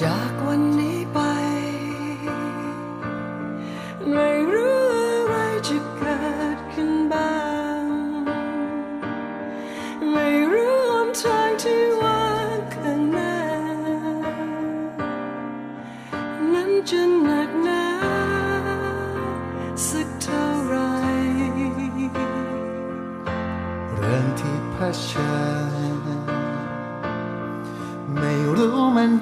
จากวันนี้ไป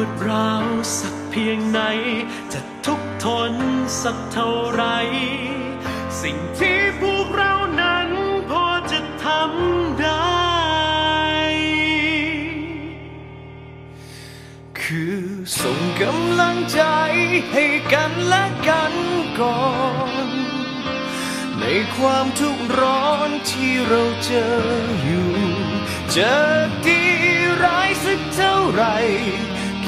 วดร้าวสักเพียงไหน จะทุกทนสักเท่าไร สิ่งที่พวกเรานั้นพอจะทำได้ คือส่งกำลังใจให้กันและกันก่อน ในความทุกข์ร้อนที่เราเจออยู่ เจอดีร้ายสักเท่าไหร่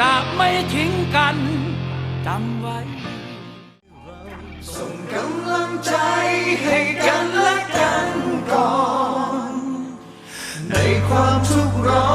จะไม่ทิ้งกันจำไว้ ส่งกำลังใจให้กันและกันก่อน ในความทุกข์ร้อน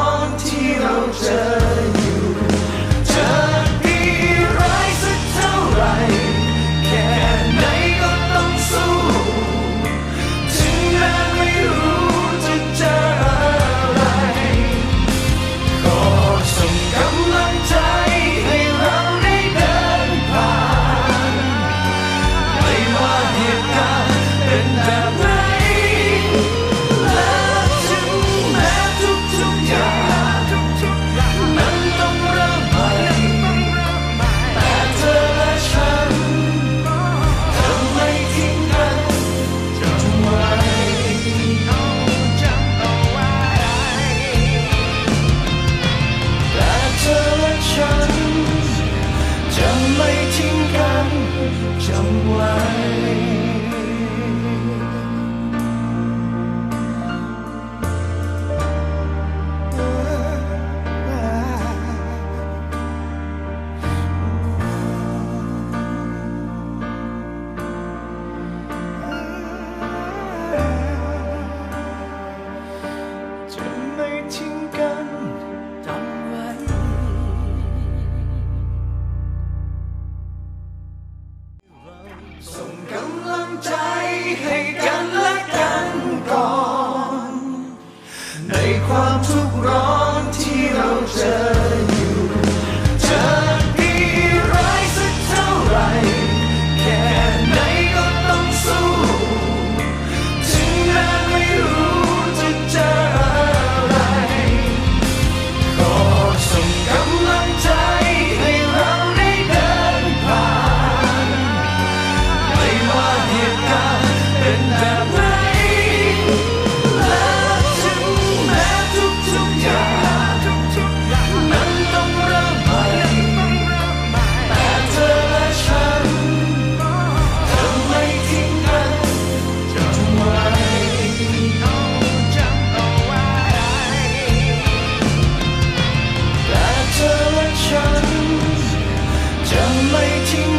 Mây chinh.